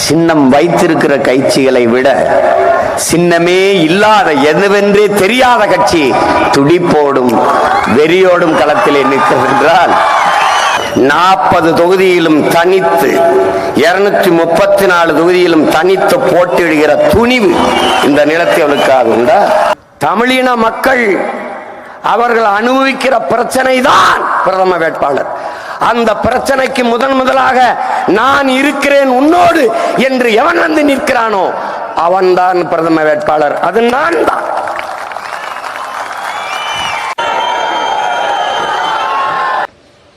சின்னம் வைத்திருக்கிற கட்சிகளை விட சின்னமே இல்லாத எதுவென்றே தெரியாத கட்சி துடிப்போடும் வெறியோடும் களத்திலே நிற்கிறது என்றால் நாற்பது தொகுதியிலும் தனித்து இருநூத்தி முப்பத்தி நாலு தொகுதியிலும் தனித்து போட்டியிடுகிற துணிவு இந்த நிலத்தை அவளுக்காக உண்டா? தமிழின மக்கள் அவர்கள் அனுபவிக்கிற பிரச்சனை தான் பிரதம வேட்பாளர். அந்த பிரச்சனைக்கு முதன் முதலாக நான் இருக்கிறேன் உன்னோடு என்று எவன் வந்து நிற்கிறானோ அவன்தான் பிரதம வேட்பாளர். அது நான் தான்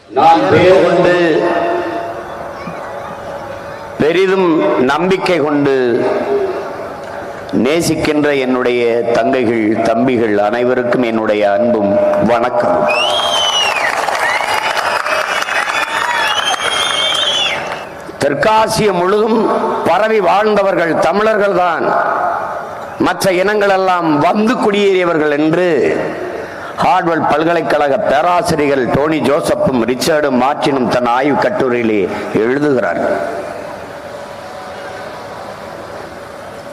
நான் பெயர் கொண்டு பெரிதும் நம்பிக்கை கொண்டு நேசிக்கின்ற என்னுடைய தங்கைகள் தம்பிகள் அனைவருக்கும் என்னுடைய அன்பும் வணக்கம் தெற்காசிய முழுதும் பரவி வாழ்ந்தவர்கள் தமிழர்கள் தான் மற்ற இனங்கள் எல்லாம் வந்து குடியேறியவர்கள் என்று ஹார்ட்வெல் பல்கலைக்கழக பேராசிரியர்கள் டோனி ஜோசப்பும் ரிச்சர்டும் மார்டினும் தன் ஆய்வு கட்டுரையிலே எழுதுகிறார்கள்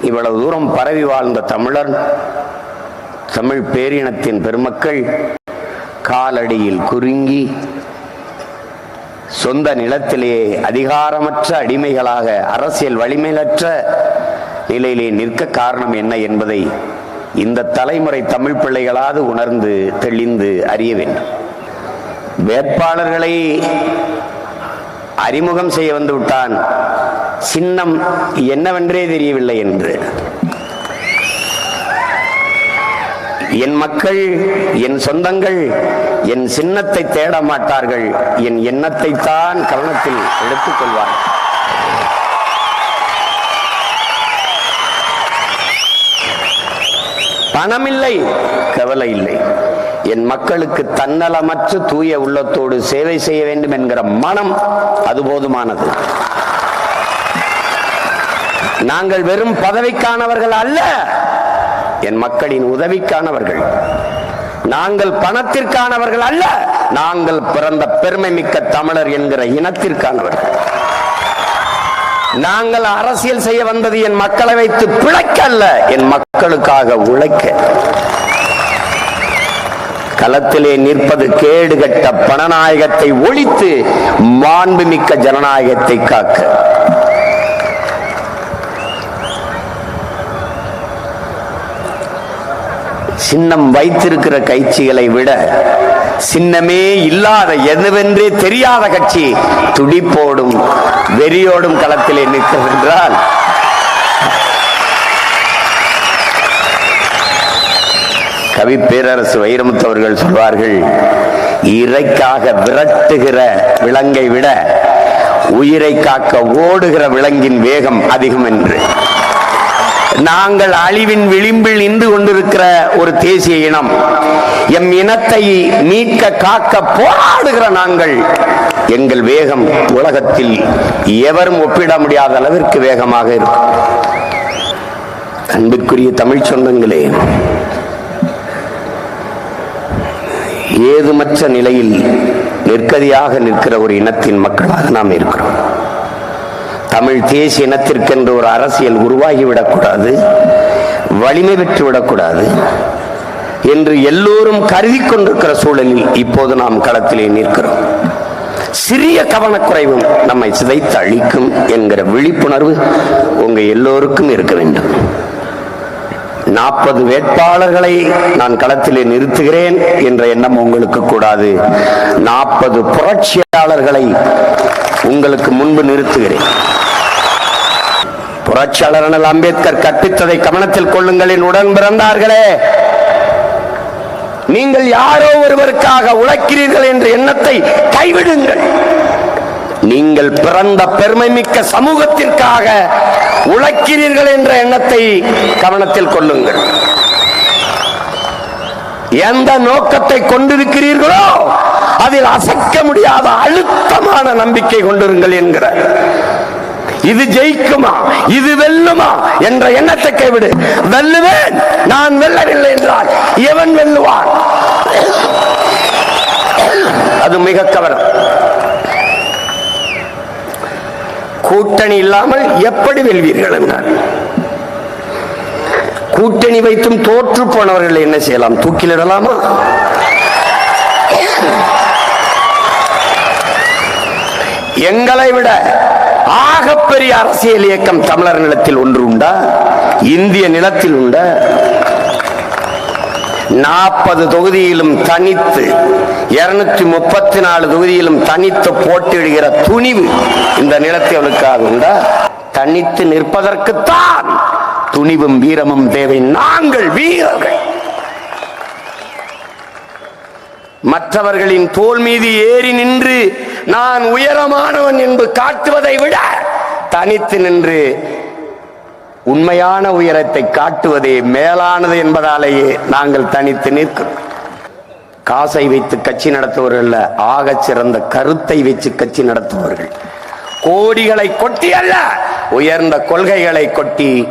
இவ்வளவு தூரம் பரவி வாழ்ந்த தமிழர் தமிழ் பேரினத்தின் பெருமக்கள் காலடியில் குறுங்கி சொந்த நிலத்திலேயே அதிகாரமற்ற அடிமைகளாக அரசியல் வலிமையற்ற நிலையிலே நிற்க காரணம் என்ன என்பதை இந்த தலைமுறை தமிழ் பிள்ளைகளாவது உணர்ந்து தெளிந்து அறிய வேண்டும். வேட்பாளர்களை அறிமுகம் செய்ய வந்துவிட்டான் சின்னம் என்னவென்றே தெரியவில்லை என்று. என் மக்கள் என் சொந்தங்கள் என் சின்னத்தை தேட மாட்டார்கள். என் எண்ணத்தை தான் கவனத்தில் எடுத்துக் கொள்வார்கள். பணமில்லை கவலை இல்லை. என் மக்களுக்கு தன்னலமற்ற தூய உள்ளத்தோடு சேவை செய்ய வேண்டும் என்கிற மனம் அது போதுமானது. நாங்கள் வெறும் பதவிக்கானவர்கள் அல்ல. என் மக்களின் உதவிக்கானவர்கள். நாங்கள் பணத்திற்கானவர்கள் அல்ல நாங்கள் பிறந்த பெருமை மிக்க தமிழர் என்கிற இனத்திற்கானவர்கள். நாங்கள் அரசியல் செய்ய வந்தது என் மக்களை வைத்து பிழைக்க அல்ல என் மக்களுக்காக உழைக்க. களத்திலே நிற்பது கேடு கட்ட பணநாயகத்தை ஒழித்து மாண்புமிக்க ஜனநாயகத்தை காக்க. சின்னம் வைத்திருக்கிற கட்சிகளை விட சின்னமே இல்லாத எதுவென்றே தெரியாத கட்சி துடிப்போடும் வெறியோடும் களத்திலே நிற்கிறது என்றால் கவி பேரரசு வைரமுத்து அவர்கள் சொல்வார்கள் இறைக்காக விரட்டுகிற விலங்கை விட உயிரை காக்க ஓடுகிற விலங்கின் வேகம் அதிகம் என்று. நாங்கள் அழிவின் விளிம்பில் நின்று கொண்டிருக்கிற ஒரு தேசிய இனம். எம் இனத்தை மீட்க காக்க போராடுகிற நாங்கள். எங்கள் வேகம் உலகத்தில் எவரும் ஒப்பிட முடியாத அளவிற்கு வேகமாக இருக்கும். அன்பிற்குரிய தமிழ் சொந்தங்களே ஏதுமற்ற நிலையில் நிற்கதியாக நிற்கிற ஒரு இனத்தின் மக்களாக நாம் இருக்கிறோம். தமிழ் தேசிய இனத்திற்கென்று ஒரு அரசியல் உருவாகிவிடக்கூடாது வலிமை பெற்று விடக்கூடாது என்று எல்லோரும் கருதி கொண்டிருக்கிற சூழலில் இப்போது நாம் களத்திலே நிற்கிறோம். சிறிய கவனக்குறைவும் நம்மை சிதைத்து அழிக்கும் என்கிற விழிப்புணர்வு உங்க எல்லோருக்கும் இருக்க வேண்டும். நாற்பது வேட்பாளர்களை நான் களத்திலே நிறுத்துகிறேன் என்ற எண்ணம் உங்களுக்கு கூடாது. நாற்பது புரட்சியாளர்களை உங்களுக்கு முன்பு நிறுத்துகிறேன். புரட்சியாளர் அண்ணல் அம்பேத்கர் கற்பித்ததை கவனத்தில் கொள்ளுங்கள் என் உடன் பிறந்தார்களே. நீங்கள் யாரோ ஒருவருக்காக உழைக்கிறீர்கள் என்ற எண்ணத்தை கைவிடுங்கள். நீங்கள் பிறந்த பெருமை மிக்க சமூகத்திற்காக உழைக்கிறீர்கள் என்ற எண்ணத்தை கவனத்தில் கொள்ளுங்கள். எந்த நோக்கத்தை கொண்டிருக்கிறீர்களோ அதில் அசைக்க முடியாத அழுத்தமான நம்பிக்கை கொண்டிருங்கள் என்கிற இது ஜெயிக்குமா? இது வெல்லுமா? என்ற எண்ணத்தை கைவிடு. வெல்லுவேன். நான் வெல்லவில்லை என்றால் எவன் வெல்லுவான்? அது மிக கவனம். கூட்டணி இல்லாமல் எப்படி வெல்வீர்கள் என்றார் கூட்டணி வைத்தும் தோற்று போனவர்கள் என்ன செய்யலாம்? தூக்கிலிடலாமா? எங்களை விட ஆகப்பெரிய அரசியல் இயக்கம் தமிழர் நிலத்தில் ஒன்று உண்டா? இந்திய நிலத்தில் உண்டா? நாற்பது தொகுதியிலும் தனித்து இருநூத்தி முப்பத்தி நாலு தொகுதியிலும் தனித்து போட்டியிடுகிற துணிவு இந்த நிலத்தவளுக்காக உண்டா? தனித்து நிற்பதற்குத்தான் துணிவும் வீரமும் தேவை. நாங்கள் வீரர்கள். மற்றவர்களின் தோல் மீது ஏறி நின்று நான் உயரமானவன் என்று காட்டுவதை விட தனித்து நின்று உண்மையான உயரத்தை காட்டுவதே மேலானது என்பதாலேயே நாங்கள் தனித்து நிற்கிறோம். காசை வைத்து கட்சி நடத்துவர்கள் ஆகச் சிறந்த கருத்தை வச்சு கட்சி நடத்துபவர்கள். கோடிகளை கொட்டி அல்ல உயர்ந்த கொள்கைகளை கொட்டி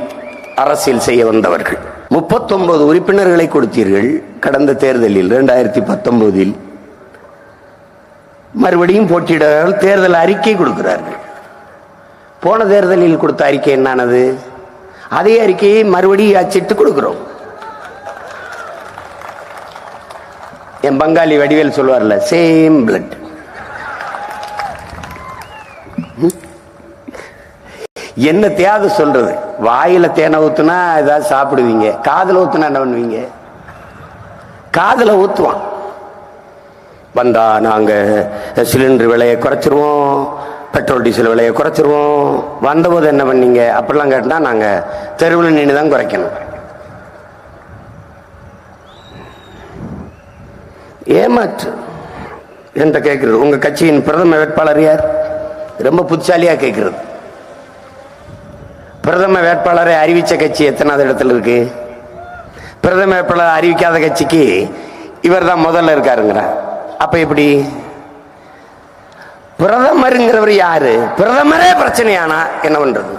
அரசியல் செய்ய வந்தவர்கள். முப்பத்தொன்பது உறுப்பினர்களை கொடுத்தீர்கள் கடந்த தேர்தலில் இரண்டாயிரத்தி பத்தொன்பதில். மறுபடியும் போட்டியிடுறார்கள் தேர்தல் அறிக்கை கொடுக்கிறார்கள். போன தேர்தலில் கொடுத்த அறிக்கை என்னானது? அதே அறிக்கையை மறுபடியும் அச்சிட்டு கொடுக்கிறோம். என் பங்காளி வடிவேல் சொல்லுவார்ல சேம் பிளட் என்ன தேவை சொல்றது? வாயில தேனை ஊத்துனா ஏதாவது சாப்பிடுவீங்க. காதல ஊத்துனா என்ன பண்ணுவீங்க? காதல ஊத்துவான். வந்தா நாங்க சிலிண்டர் விலையை குறைச்சிருவோம் பெட்ரோல் டீசல் விலையை குறைச்சிருவோம். வந்தபோது என்ன பண்ணீங்க? அப்படிலாம் கேட்டா நாங்க தெருவில் நின்று தான் குறைக்கணும். ஏமாற்று. என்ற கேட்கிறது உங்க கட்சியின் பிரதம வேட்பாளர் யார்? ரொம்ப புத்திசாலியா கேட்கிறது பிரதம வேட்பாளரை அறிவிச்ச கட்சி எத்தனாவது இடத்துல இருக்கு? பிரதம வேட்பாளர் அறிவிக்காத கட்சிக்கு இவர் தான் முதல்ல இருக்காருங்கிறான் அப்ப எப்படி? பிரதமருங்கிறவர் யாரு? பிரதமரே பிரச்சனையானா? என்ன பண்றது?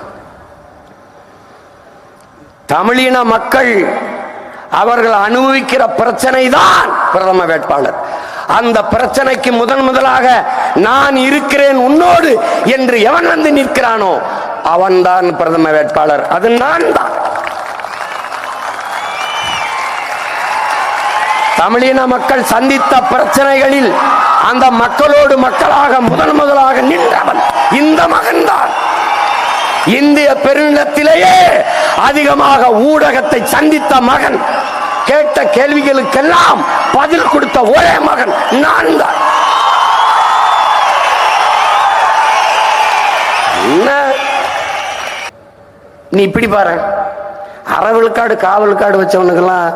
தமிழின மக்கள் அவர்கள் அனுபவிக்கிற பிரச்சனை தான் பிரதம வேட்பாளர். அந்த பிரச்சனைக்கு முதன் முதலாக நான் இருக்கிறேன் உன்னோடு என்று எவன் வந்து நிற்கிறானோ அவன்தான் பிரதம வேட்பாளர். அது நான் தான் தமிழின மக்கள் சந்தித்த பிரச்சனைகளில் அந்த மக்களோடு மக்களாக முதன் முதலாக நின்றவன் இந்த மகன்தான். இந்திய பெருநிலத்திலேயே அதிகமாக ஊடகத்தை சந்தித்த மகன் கேட்ட கேள்விகளுக்கெல்லாம் பதில் கொடுத்த ஒரே மகன் நான் தான் என்ன? நீ இப்படி பாரு. அறவிழுக்காடு காவலுக்காடு வச்சவனுக்கெல்லாம்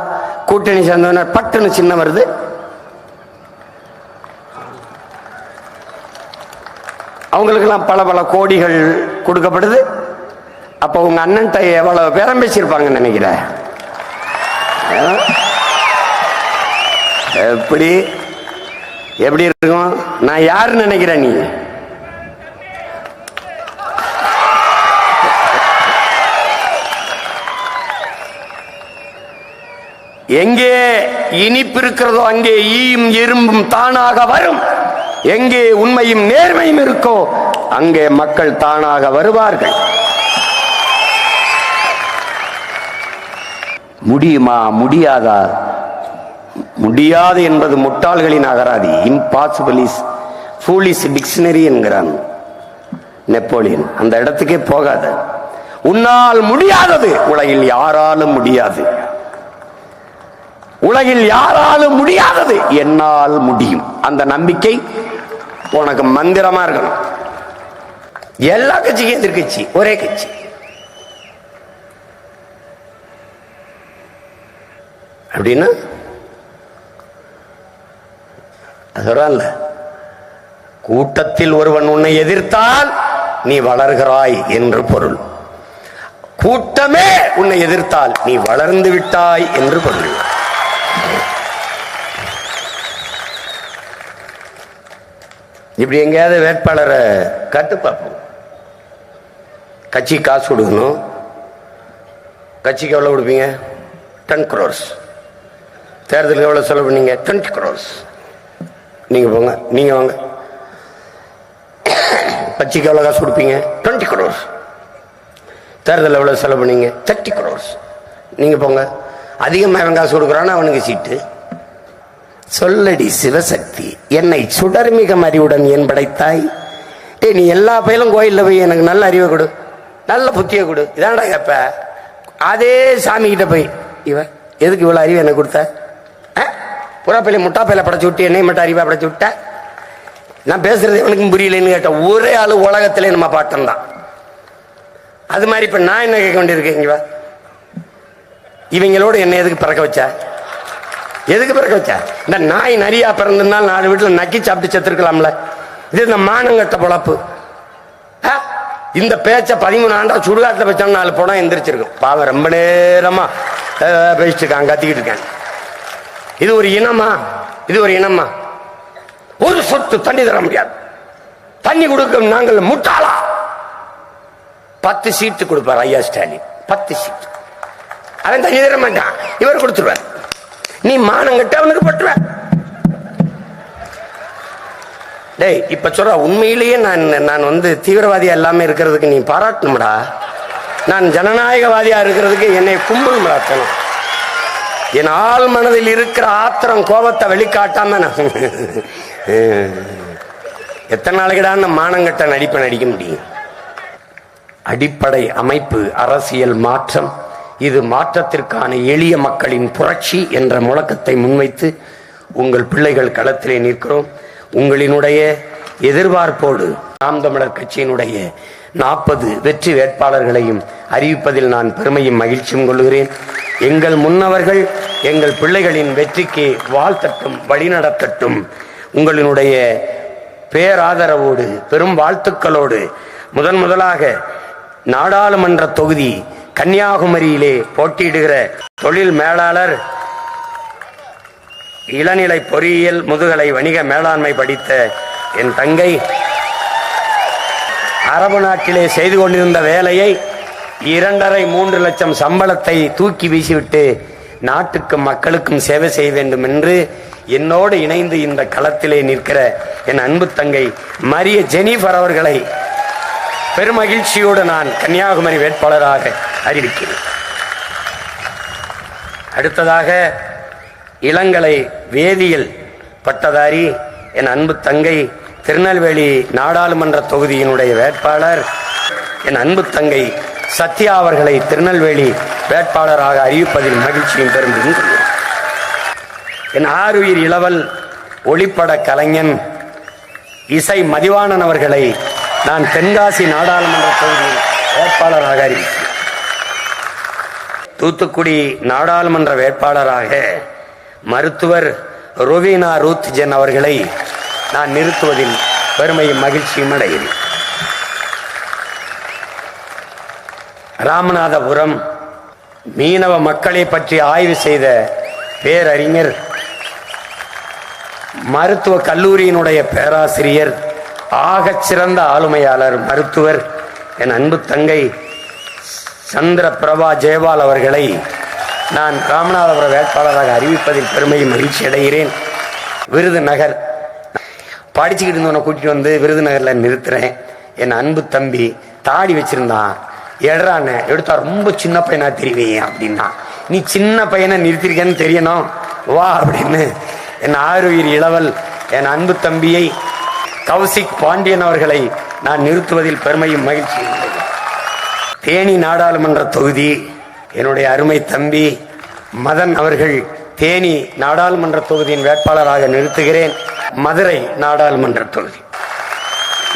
கூட்டணி சேர்ந்தவன பட்டுன்னு சின்ன வருது. அவங்களுக்கெல்லாம் பல பல கோடிகள் கொடுக்கப்படுது. அப்ப உங்க அண்ணன்ட்ட எவ்வளவு பேரம் பேசியிருப்பாங்கன்னு நினைக்கிறேன். எப்படி? எப்படி இருக்கும்? நான் யாருன்னு நினைக்கிறேன் நீ? எங்கே இனிப்பு இருக்கிறதோ அங்கே ஈயும் எறும்பும் தானாக வரும். எங்கே உண்மையும் நேர்மையும் இருக்கோ அங்கே மக்கள் தானாக வருவார்கள். முடியுமா முடியாதா? முடியாது என்பது முட்டாள்களின் அகராதி. இம்பாசிபிள் இஸ் ஃபூலிஸ் டிக்ஷனரி என்கிறான் நெப்போலியன். அந்த இடத்துக்கே போகாத. உன்னால் முடியாதது உலகில் யாராலும் முடியாது. உலகில் யாராலும் முடியாதது. என்னால் முடியும். அந்த நம்பிக்கை உனக்கு மந்திரமா இருக்கணும். எல்லா கட்சிக்கும் எதிர்கட்சி ஒரே கட்சி. அப்படின்னா அதுல கூட்டத்தில் ஒருவன் உன்னை எதிர்த்தால் நீ வளர்கிறாய் என்று பொருள். கூட்டமே உன்னை எதிர்த்தால் நீ வளர்ந்து விட்டாய் என்று பொருள். இப்படி எங்கேயாவது வேட்பாளரை கட்டு பார்ப்போம். கட்சி காசு கொடுக்கணும். கட்சிக்கு எவ்வளோ கொடுப்பீங்க? டென் க்ரோர்ஸ் தேர்தலுக்கு எவ்வளோ செலவு பண்ணீங்க? டுவெண்ட்டி க்ரோர்ஸ் நீங்கள் போங்க நீங்கள் வாங்க. கட்சிக்கு எவ்வளோ காசு கொடுப்பீங்க? Twenty crores. தேர்தலில் எவ்வளோ செலவு பண்ணீங்க? Thirty crores. நீங்கள் போங்க. அதிகமாக அவன் காசு கொடுக்குறான்னு அவனுக்கு சீட்டு. சொல்லடி சிவசக்தி என்னை சுடர்மிக அறிவுடன் என் படைத்தாய்? டேய் நீ எல்லா பயிலும் கோயிலில் போய் எனக்கு நல்ல அறிவை கொடு நல்ல புத்தியை கொடு. இதான்டா கேப்ப. அதே சாமி கிட்ட போய் இவன் எதுக்கு இவ்வளோ அறிவு எனக்கு கொடுத்த? ஆ? புறா பையில முட்டா பையில படைச்சு விட்டு என்னை மட்டும் அறிவா படைச்சு விட்ட? நான் பேசுறது எனக்கும் புரியலன்னு கேட்டேன் ஒரே ஆள் உலகத்திலே நம்ம பாட்டம் தான். அது மாதிரி இப்ப நான் என்ன கேட்க வேண்டியிருக்கு இங்க இவங்களோட என்ன எதுக்கு பிறக்க வச்சா? எதுக்கு பிறக்க வச்சா? இந்த நாய் நிறையா பிறந்திருந்தால் நாலு வீட்டில் நக்கி சாப்பிட்டு செத்துருக்கலாம்ல. இது இந்த மானங்கட்ட பொழப்பு. ஆ? இந்த பேச்சை பதிமூணு ஆண்டா சுடுகாட்டில் வச்சோம் நாலு படம் எந்திரிச்சிருக்கும். பாவம் ரொம்ப நேரமா பேசிட்டு இருக்கான் கத்திக்கிட்டு இருக்கான் இது ஒரு இனமா? இது ஒரு இனமா? ஒரு சொத்து தண்ணி தர முடியாது. தண்ணி கொடுக்க நாங்கள் முட்டாளா? பத்து சீட்டு கொடுப்பார் ஐயா ஸ்டாலின். பத்து சீட்டு. அவன் தண்ணி தர மாட்டான் இவர் கொடுத்துருவார். நீ மானம் கட்ட அவனுக்கு பட்டுவ டேய் இப்ப சொல்ற உண்மையிலேயே நான் நான் வந்து தீவிரவாதியா எல்லாமே இருக்கிறதுக்கு நீ பாராட்டணும்டா. நான் ஜனநாயகவாதியா இருக்கிறதுக்கு என்னை கும்பல் தனம் என் ஆள் மனதில் இருக்கிற ஆத்திரம் கோபத்தை வெளிக்காட்டாம நான் எத்தனை நாளைக்குடா நான் மானங்கட்ட நடிப்பை நடிக்க முடியும்? அடிப்படை அமைப்பு அரசியல் மாற்றம். இது மாற்றத்திற்கான எளிய மக்களின் புரட்சி என்ற முழக்கத்தை முன்வைத்து உங்கள் பிள்ளைகள் களத்திலே நிற்கிறோம். உங்களினுடைய எதிர்பார்ப்போடு நாம் தமிழர் கட்சியினுடைய நாற்பது வெற்றி வேட்பாளர்களையும் அறிவிப்பதில் நான் பெருமையும் மகிழ்ச்சியும் கொள்கிறேன். எங்கள் முன்னவர்கள் எங்கள் பிள்ளைகளின் வெற்றிக்கு வாழ்த்தட்டும் வழிநடத்தட்டும் உங்களினுடைய பேராதரவோடு பெரும் வாழ்த்துக்களோடு முதன் முதலாக நாடாளுமன்ற தொகுதி கன்னியாகுமரியிலே போட்டியிடுகிற தொழில் மேலாளர் இளநிலை பொறியியல் முதுகலை வணிக மேலாண்மை படித்த என் தங்கை அரபு நாட்டிலே செய்து கொண்டிருந்த வேலையை இரண்டரை மூன்று லட்சம் சம்பளத்தை தூக்கி வீசிவிட்டு நாட்டுக்கும் மக்களுக்கும் சேவை செய்ய வேண்டும் என்று என்னோடு இணைந்து இந்த களத்திலே நிற்கிற என் அன்பு தங்கை மரிய ஜெனிஃபர் அவர்களை பெருமகிழ்ச்சியோடு நான் கன்னியாகுமரி வேட்பாளராக அறிவிக்கிறேன் அடுத்ததாக இளங்கலை வேதியியல் பட்டதாரி என் அன்பு தங்கை திருநெல்வேலி நாடாளுமன்ற தொகுதியினுடைய வேட்பாளர் என் அன்பு தங்கை சத்யா அவர்களை திருநெல்வேலி வேட்பாளராக அறிவிப்பதில் மகிழ்ச்சியும் பெருமையும் என் ஆறுயிர் இளவல் ஒளிப்பட கலைஞன் இசை மதிவாணன் அவர்களை நான் தென்காசி நாடாளுமன்ற தொகுதியின் வேட்பாளராக அறிவிக்கிறேன். தூத்துக்குடி நாடாளுமன்ற வேட்பாளராக மருத்துவர் ருவீனா ரூத் ஜென் அவர்களை நான் நிறுத்துவதில் பெருமையும் மகிழ்ச்சியும் அடைகிறேன். ராமநாதபுரம் மீனவ மக்களை பற்றி ஆய்வு செய்த பேரறிஞர் மருத்துவ கல்லூரியினுடைய பேராசிரியர் ஆகச் சிறந்த ஆளுமையாளர் மருத்துவர் என் அன்பு தங்கை சந்திர பிரபா ஜெயபால் அவர்களை நான் ராமநாதபுர வேட்பாளராக அறிவிப்பதில் பெருமையும் மகிழ்ச்சி அடைகிறேன். விருதுநகர் படிச்சுக்கிட்டு இருந்தவனை கூட்டிட்டு வந்து விருதுநகர்ல நிறுத்துறேன். என் அன்பு தம்பி தாடி வச்சிருந்தான். எடுறான்னு எடுத்தா ரொம்ப சின்ன பையனா தெரிவியே அப்படின்னா. நீ சின்ன பையனை நிறுத்திருக்கேன்னு தெரியணும். வா அப்படின்னு. என் ஆறுயிர் இளவல் என் அன்பு தம்பியை கௌசிக் பாண்டியன் அவர்களை நான் நிறுத்துவதில் பெருமையும் மகிழ்ச்சி தேனி நாடாளுமன்ற தொகுதி என்னுடைய அருமை தம்பி மதன் அவர்கள் தேனி நாடாளுமன்ற தொகுதியின் வேட்பாளராக நிறுத்துகிறேன் மதுரை நாடாளுமன்ற தொகுதி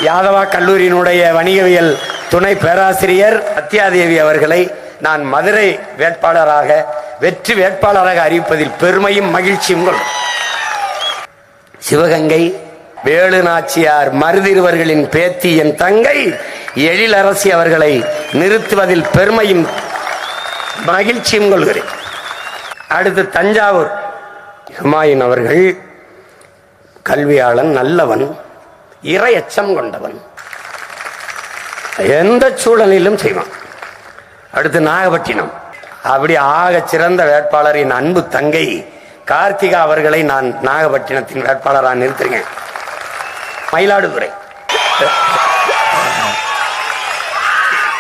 யாதவா கல்லூரியினுடைய வணிகவியல் துணை பேராசிரியர் சத்யாதேவி அவர்களை நான் மதுரை வேட்பாளராக வெற்றி வேட்பாளராக அறிவிப்பதில் பெருமையும் மகிழ்ச்சியும் கொள்கிறேன். சிவகங்கை வேலு நாச்சியார் மருதிருவர்களின் பேத்தி என் தங்கை எழிலரசி அவர்களை நிறுத்துவதில் பெருமையும் மகிழ்ச்சியும் கொள்கிறேன். அடுத்து தஞ்சாவூர். ஹுமாயூன் அவர்கள் கல்வியாளன் நல்லவன் இரையச்சம் கொண்டவன். எந்த சூழலிலும் செய்வான். அடுத்து நாகப்பட்டினம். அப்படி ஆக சிறந்த வேட்பாளரின் அன்பு தங்கை கார்த்திகா அவர்களை நான் நாகப்பட்டினத்தின் வேட்பாளராக நிறுத்துறேன் மயிலாடுதுறை.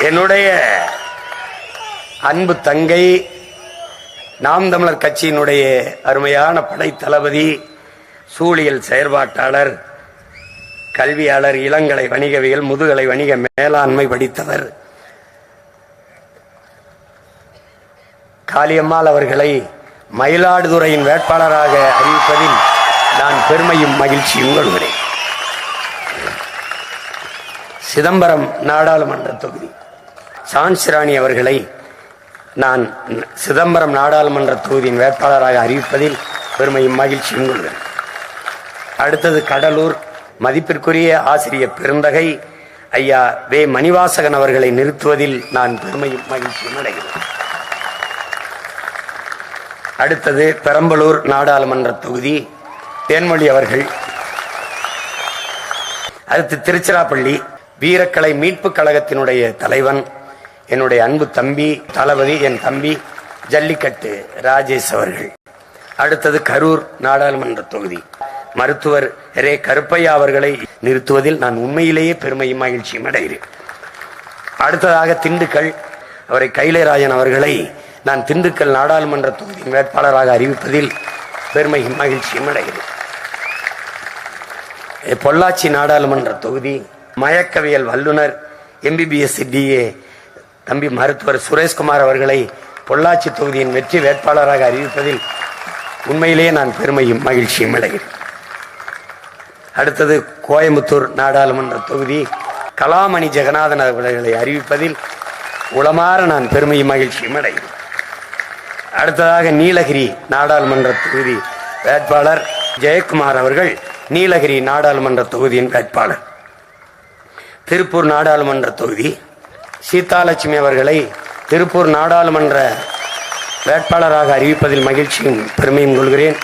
என்னுடைய அன்பு தங்கை நாம் தமிழர் கட்சியினுடைய அருமையான படை தளபதி சூழியல் செயற்பாட்டாளர் கல்வியாளர் இளங்கலை வணிகவியல் முதுகலை வணிக மேலாண்மை படித்தவர் காளியம்மாள் அவர்களை மயிலாடுதுறையின் வேட்பாளராக அறிவிப்பதில் நான் பெருமையும் மகிழ்ச்சியும் கொள்கிறேன். சிதம்பரம் நாடாளுமன்ற தொகுதி. சான்சிராணி அவர்களை நான் சிதம்பரம் நாடாளுமன்ற தொகுதியின் வேட்பாளராக அறிவிப்பதில் பெருமையும் மகிழ்ச்சியும் கொள்கிறேன். அடுத்தது கடலூர் மதிப்பிற்குரிய ஆசிரியர் பெருந்தகை ஐயா வே மணிவாசகன் அவர்களை நிறுத்துவதில் நான் பெருமையும் மகிழ்ச்சியும் அடைகிறேன். அடுத்தது பெரம்பலூர் நாடாளுமன்ற தொகுதி தேன்மொழி அவர்கள். அடுத்து திருச்சிராப்பள்ளி வீரக்கலை மீட்புக் கழகத்தினுடைய தலைவன் என்னுடைய அன்பு தம்பி தளபதி என் தம்பி ஜல்லிக்கட்டு ராஜேஷ் அவர்கள். அடுத்தது கரூர் நாடாளுமன்ற தொகுதி. மருத்துவர் ரே. கருப்பையா அவர்களை நிறுத்துவதில் நான் உண்மையிலேயே பெருமையும் மகிழ்ச்சியும் அடைகிறேன். அடுத்ததாக திண்டுக்கல். அவரை கைலேராஜன் அவர்களை நான் திண்டுக்கல் நாடாளுமன்ற தொகுதியின் வேட்பாளராக அறிவிப்பதில் பெருமையும் மகிழ்ச்சியும் அடைகிறேன். பொள்ளாச்சி நாடாளுமன்ற தொகுதி மயக்கவியல் வல்லுனர் எம்பிபிஎஸ் டிஏ தம்பி மருத்துவர் சுரேஷ்குமார் அவர்களை பொள்ளாச்சி தொகுதியின் வெற்றி வேட்பாளராக அறிவிப்பதில் உண்மையிலேயே நான் பெருமையும் மகிழ்ச்சியும் அடைகிறேன் அடுத்தது கோயம்புத்தூர் நாடாளுமன்ற தொகுதி கலாமணி ஜெகநாதன் அவர்களை அறிவிப்பதில் உளமாற நான் பெருமையும் மகிழ்ச்சியும் அடைகிறேன் அடுத்ததாக நீலகிரி நாடாளுமன்ற தொகுதி வேட்பாளர் ஜெயக்குமார் அவர்கள் நீலகிரி நாடாளுமன்ற தொகுதியின் வேட்பாளர். திருப்பூர் நாடாளுமன்ற தொகுதி. சீதாலட்சுமி அவர்களை திருப்பூர் நாடாளுமன்ற வேட்பாளராக அறிவிப்பதில் மகிழ்ச்சியும் பெருமையும் கொள்கிறேன்.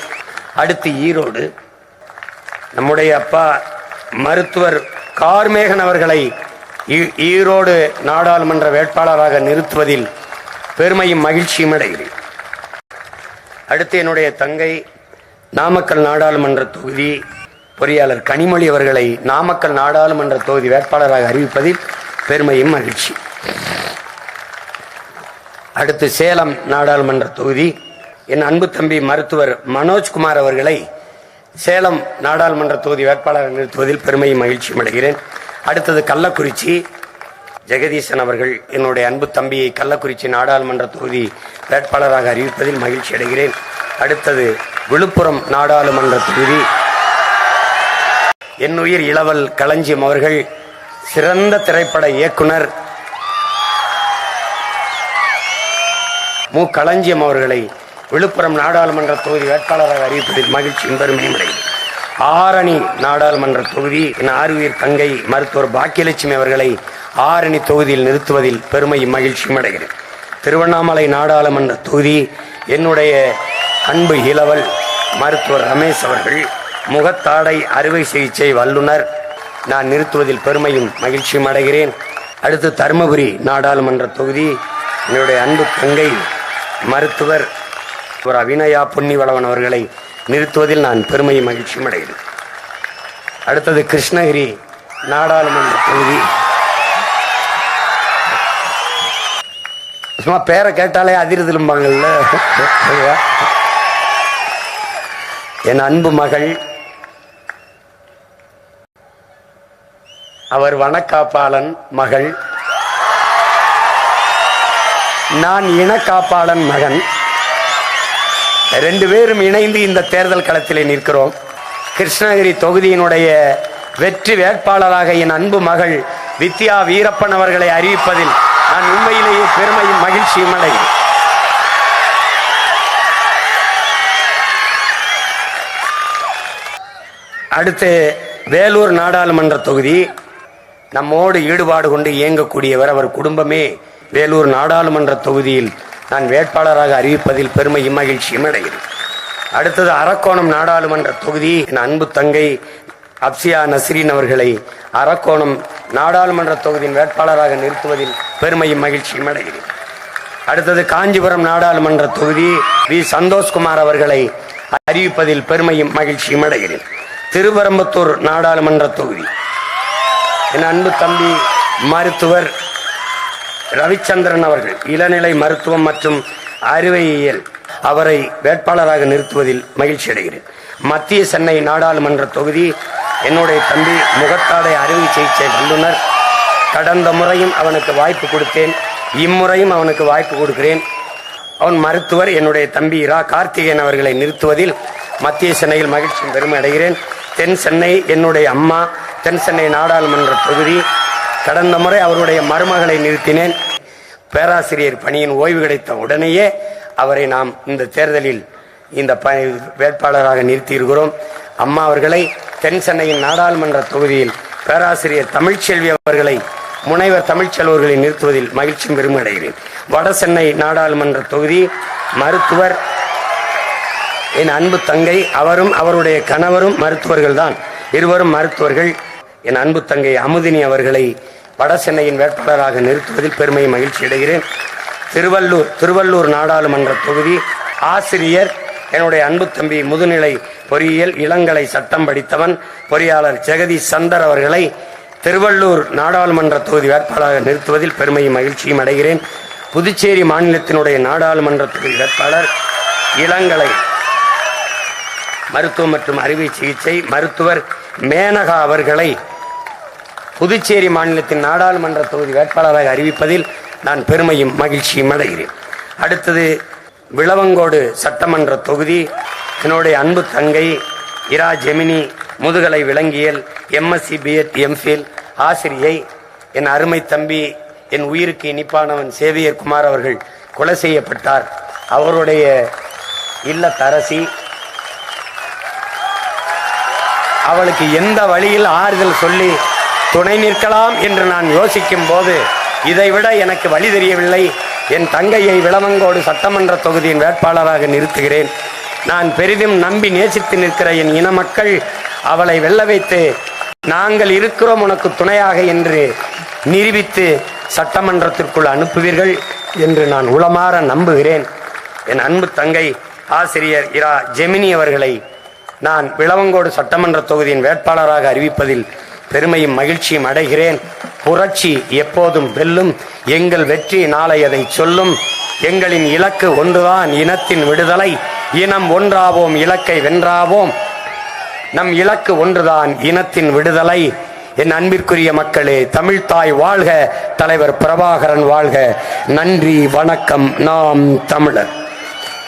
அடுத்து ஈரோடு. நம்முடைய அப்பா மருத்துவர் கார்மேகன் அவர்களை ஈ- ஈரோடு நாடாளுமன்ற வேட்பாளராக நிறுத்துவதில் பெருமையும் மகிழ்ச்சியும் அடைகிறேன். அடுத்து என்னுடைய தங்கை நாமக்கல் நாடாளுமன்ற தொகுதி. பொறியாளர் கனிமொழி அவர்களை நாமக்கல் நாடாளுமன்ற தொகுதி வேட்பாளராக அறிவிப்பதில் பெருமையும் மகிழ்ச்சி. அடுத்து சேலம் நாடாளுமன்ற தொகுதி. என் அன்பு தம்பி மருத்துவர் மனோஜ்குமார் அவர்களை சேலம் நாடாளுமன்ற தொகுதி வேட்பாளராக நிறுத்துவதில் பெருமையும் மகிழ்ச்சியும் அடைகிறேன். அடுத்தது கள்ளக்குறிச்சி. ஜெகதீசன் அவர்கள் என்னுடைய அன்பு தம்பியை கள்ளக்குறிச்சி நாடாளுமன்ற தொகுதி வேட்பாளராக அறிவிப்பதில் மகிழ்ச்சி அடைகிறேன். அடுத்தது விழுப்புரம் நாடாளுமன்ற தொகுதி. என்னுயிர் இளவல் களஞ்சியம் அவர்கள் சிறந்த திரைப்பட இயக்குனர். மு. களஞ்சியம் அவர்களை விழுப்புரம் நாடாளுமன்ற தொகுதி வேட்பாளராக அறிவிப்பதில் மகிழ்ச்சியும் பெருமையும் அடைகிறது ஆரணி நாடாளுமன்ற தொகுதி என் ஆறுயிர் தங்கை மருத்துவர் பாக்கியலட்சுமி அவர்களை ஆரணி தொகுதியில் நிறுத்துவதில் பெருமையும் மகிழ்ச்சியும் அடைகிறேன். திருவண்ணாமலை நாடாளுமன்ற தொகுதி என்னுடைய அன்பு இளவல் மருத்துவர் ரமேஷ் அவர்கள் முகத்தாடை அறுவை சிகிச்சை வல்லுனர் நான் நிறுத்துவதில் பெருமையும் மகிழ்ச்சியும் அடைகிறேன். அடுத்து தருமபுரி நாடாளுமன்ற தொகுதி. என்னுடைய அன்பு தங்கை மருத்துவர் ஒரு அபிநயா பொன்னிவளவன் அவர்களை நிறுத்துவதில் நான் பெருமையும் மகிழ்ச்சியும் அடைகிறேன். அடுத்தது கிருஷ்ணகிரி நாடாளுமன்ற தொகுதி. சும்மா பேரை கேட்டாலே அதிர்திலும்பாங்கல்ல. என் அன்பு மகள் அவர் வனக்காப்பாளன் மகள். நான் இனக்காப்பாளன் மகன். ரெண்டு பேரும் இணைந்து இந்த தேர்தல் களத்திலே நிற்கிறோம். கிருஷ்ணகிரி தொகுதியினுடைய வெற்றி வேட்பாளராக என் அன்பு மகள் வித்யா வீரப்பன் அவர்களை அறிவிப்பதில் நான் உண்மையிலேயே பெருமையும் மகிழ்ச்சியும் அடைகிறேன் அடுத்து வேலூர் நாடாளுமன்ற தொகுதி. நம்மோடு ஈடுபாடு கொண்டு இயங்கக்கூடியவர் அவர் குடும்பமே. வேலூர் நாடாளுமன்ற தொகுதியில் நான் வேட்பாளராக அறிவிப்பதில் பெருமையும் மகிழ்ச்சியும் அடைகிறேன் அடுத்தது அரக்கோணம் நாடாளுமன்ற தொகுதி. என் அன்பு தங்கை அப்சியா நஸ்ரீன் அவர்களை அரக்கோணம் நாடாளுமன்ற தொகுதியின் வேட்பாளராக நிறுத்துவதில் பெருமையும் மகிழ்ச்சியும் அடைகிறேன் அடுத்தது காஞ்சிபுரம் நாடாளுமன்ற தொகுதி. வி. சந்தோஷ்குமார் அவர்களை அறிவிப்பதில் பெருமையும் மகிழ்ச்சியும் அடைகிறேன் திருவரம்பத்தூர் நாடாளுமன்ற தொகுதி. என் அன்பு தம்பி மருத்துவர் ரவிச்சந்திரன் அவர்கள் இளநிலை மருத்துவம் மற்றும் அறுவையியல் அவரை வேட்பாளராக நிறுத்துவதில் மகிழ்ச்சி அடைகிறேன். மத்திய சென்னை நாடாளுமன்ற தொகுதி என்னுடைய தம்பி முகத்தாடை அறுவை சிகிச்சை வல்லுநர். கடந்த முறையும் அவனுக்கு வாய்ப்பு கொடுத்தேன். இம்முறையும் அவனுக்கு வாய்ப்பு கொடுக்கிறேன். அவன் மருத்துவர் என்னுடைய தம்பி இரா கார்த்திகேயன் அவர்களை நிறுத்துவதில் மத்திய சென்னையில் மகிழ்ச்சியும் பெருமை அடைகிறேன். தென் சென்னை என்னுடைய அம்மா தென் சென்னை நாடாளுமன்ற தொகுதி. கடந்த முறை அவருடைய மருமகளை நிறுத்தினேன். பேராசிரியர் பணியின் ஓய்வு கிடைத்த உடனேயே அவரை நாம் இந்த தேர்தலில் இந்த ப வேட்பாளராக நிறுத்தியிருக்கிறோம். அம்மா அவர்களை தென் சென்னையின் நாடாளுமன்ற தொகுதியில் பேராசிரியர் தமிழ்ச்செல்வி அவர்களை முனைவர் தமிழ்ச்செல்வர்களை நிறுத்துவதில் மகிழ்ச்சியும் பெருமை அடைகிறேன் வட சென்னை நாடாளுமன்ற தொகுதி மருத்துவர் என் அன்பு தங்கை அவரும் அவருடைய கணவரும் மருத்துவர்கள் தான் இருவரும் மருத்துவர்கள். என் அன்பு தங்கை அமுதினி அவர்களை வட சென்னையின் வேட்பாளராக நிறுத்துவதில் பெருமை மகிழ்ச்சி அடைகிறேன். திருவள்ளூர் திருவள்ளூர் நாடாளுமன்ற தொகுதி ஆசிரியர் என்னுடைய அன்பு தம்பி முதுநிலை பொறியியல் இளங்கலை சட்டம் படித்தவன் பொறியாளர் ஜெகதீஷ் சந்தர் அவர்களை திருவள்ளூர் நாடாளுமன்ற தொகுதி வேட்பாளராக நிறுத்துவதில் பெருமையும் மகிழ்ச்சியும் அடைகிறேன். புதுச்சேரி மாநிலத்தினுடைய நாடாளுமன்ற தொகுதி வேட்பாளர் இளங்கலை மருத்துவம் மற்றும் அறுவை சிகிச்சை மருத்துவர் மேனகா அவர்களை புதுச்சேரி மாநிலத்தின் நாடாளுமன்ற தொகுதி வேட்பாளராக அறிவிப்பதில் நான் பெருமையும் மகிழ்ச்சியும் அடைகிறேன். அடுத்தது விளவங்கோடு சட்டமன்ற தொகுதி என்னுடைய அன்பு தங்கை இரா ஜெமினி முதுகலை விலங்கியல் எம்எஸ்சி பிஎட் எம்ஃபில் ஆசிரியை என் அருமை தம்பி என் உயிருக்கு இனிப்பானவன் சேவியர் குமார் அவர்கள் கொலை செய்யப்பட்டார். அவருடைய இல்லத்தரசி அவளுக்கு எந்த வழியில் ஆறுதல் சொல்லி துணை நிற்கலாம் என்று நான் யோசிக்கும் போது இதைவிட எனக்கு வழி தெரியவில்லை. என் தங்கையை விளவங்கோடு சட்டமன்ற தொகுதியின் வேட்பாளராக நிறுத்துகிறேன். நான் பெரிதும் நம்பி நேசித்து நிற்கிற என் இன மக்கள் அவளை வெல்ல வைத்து நாங்கள் இருக்கிறோம் உனக்கு துணையாக என்று நிரூபித்து சட்டமன்றத்திற்குள் அனுப்புவீர்கள் என்று நான் உளமாற நம்புகிறேன். என் அன்பு தங்கை ஆசிரியர் இரா ஜெமினி அவர்களை நான் விளவங்கோடு சட்டமன்ற தொகுதியின் வேட்பாளராக அறிவிப்பதில் பெருமையும் மகிழ்ச்சியும் அடைகிறேன். புரட்சி எப்போதும் வெல்லும். எங்கள் வெற்றி நாளை அதை சொல்லும். எங்களின் இலக்கு ஒன்றுதான் இனத்தின் விடுதலை. இனம் ஒன்றாவோம் இலக்கை வென்றாவோம். நம் இலக்கு ஒன்றுதான் இனத்தின் விடுதலை. என் அன்பிற்குரிய மக்களே தமிழ்தாய் வாழ்க. தலைவர் பிரபாகரன் வாழ்க. நன்றி வணக்கம். நாம் தமிழர்.